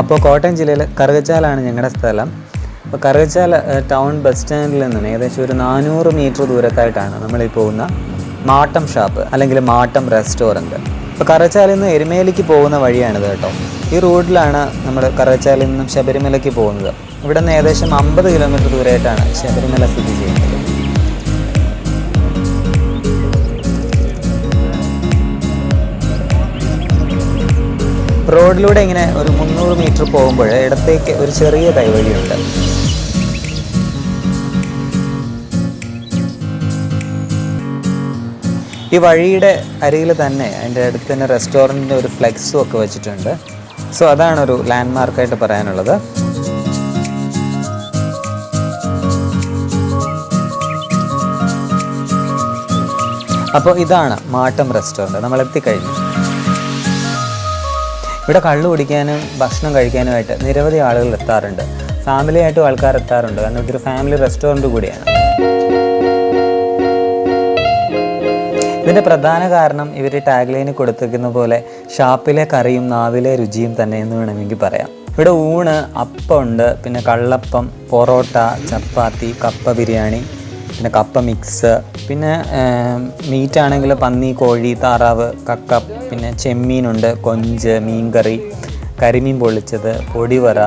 അപ്പോൾ കോട്ടയം ജില്ലയിൽ കറുകച്ചാലാണ് ഞങ്ങളുടെ സ്ഥലം. അപ്പോൾ കറുകച്ചാൽ ടൗൺ ബസ് സ്റ്റാൻഡിൽ നിന്നും ഏകദേശം ഒരു നാനൂറ് മീറ്റർ ദൂരത്തായിട്ടാണ് നമ്മൾ ഈ പോകുന്ന മാട്ടം ഷാപ്പ് അല്ലെങ്കിൽ മാട്ടം റെസ്റ്റോറന്റ്. ഇപ്പോൾ കറുകച്ചാലിൽ നിന്ന് എരുമേലിക്ക് പോകുന്ന വഴിയാണിത് കേട്ടോ. ഈ റോഡിലാണ് നമ്മൾ കറുകച്ചാലിൽ നിന്നും ശബരിമലയ്ക്ക് പോകുന്നത്. ഇവിടെ നിന്ന് ഏകദേശം അമ്പത് കിലോമീറ്റർ ദൂരമായിട്ടാണ് ശബരിമല സ്ഥിതി ചെയ്യുന്നത്. റോഡിലൂടെ ഇങ്ങനെ ഒരു മുന്നൂറ് മീറ്റർ പോകുമ്പോൾ ഇടത്തേക്ക് ഒരു ചെറിയ കൈവഴിയുണ്ട്. ഈ വഴിയുടെ അരികിൽ തന്നെ അതിന്റെ അടുത്ത് തന്നെ റെസ്റ്റോറന്റിന്റെ ഒരു ഫ്ലെക്സും ഒക്കെ വെച്ചിട്ടുണ്ട്. സോ അതാണ് ഒരു ലാൻഡ് മാർക്കായിട്ട് പറയാനുള്ളത്. അപ്പോൾ ഇതാണ് മാട്ടം റെസ്റ്റോറന്റ്. നമ്മൾ എത്തിക്കഴിഞ്ഞു ഇവിടെ കള്ളു കുടിക്കാനും ഭക്ഷണം കഴിക്കാനുമായിട്ട് നിരവധി ആളുകൾ എത്താറുണ്ട്. ഫാമിലിയായിട്ടും ആൾക്കാർ എത്താറുണ്ട്. കാരണം ഇതൊരു ഫാമിലി റെസ്റ്റോറന്റ് കൂടിയാണ്. ഇതിന്റെ പ്രധാന കാരണം ഇവർ ടാഗ്ലൈന് കൊടുത്തിരിക്കുന്ന പോലെ ഷാപ്പിലെ കറിയും നാവിലെ രുചിയും തന്നെ എന്ന് വേണമെങ്കിൽ പറയാം. ഇവിടെ ഊണ് അപ്പമുണ്ട് പിന്നെ കള്ളപ്പം പൊറോട്ട ചപ്പാത്തി കപ്പ ബിരിയാണി പിന്നെ കപ്പ മിക്സ് പിന്നെ മീറ്റ് ആണെങ്കിൽ പന്നി കോഴി താറാവ് കക്ക പിന്നെ ചെമ്മീനുണ്ട് കൊഞ്ച് മീൻകറി കരിമീൻ പൊള്ളിച്ചത് പൊടിവറ.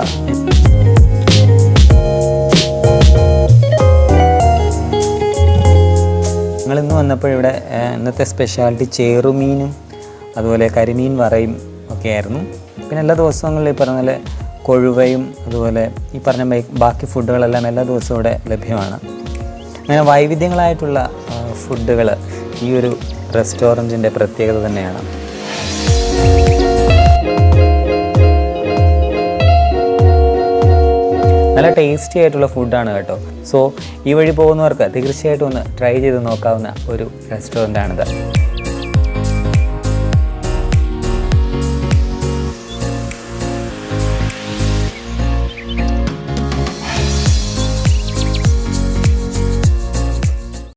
ഞങ്ങൾ ഇന്ന് വന്നപ്പോൾ ഇവിടെ ഇന്നത്തെ സ്പെഷ്യാലിറ്റി ചേറുമീനും അതുപോലെ കരിമീൻ വറയും ഒക്കെ ആയിരുന്നു. പിന്നെ എല്ലാ ദിവസങ്ങളിലും ഈ പറഞ്ഞ കൊഴുവയും അതുപോലെ ഈ പറഞ്ഞ ബാക്കി ഫുഡുകളെല്ലാം എല്ലാ ദിവസവും ഇവിടെ ലഭ്യമാണ്. അങ്ങനെ വൈവിധ്യങ്ങളായിട്ടുള്ള ഫുഡുകൾ ഈ ഒരു റെസ്റ്റോറന്റിന്റെ പ്രത്യേകത തന്നെയാണ്. നല്ല ടേസ്റ്റി ആയിട്ടുള്ള ഫുഡാണ് കേട്ടോ. സോ ഈ വഴി പോകുന്നവർക്ക് തീർച്ചയായിട്ടും ഒന്ന് ട്രൈ ചെയ്ത് നോക്കാവുന്ന ഒരു റെസ്റ്റോറന്റ് ആണിത്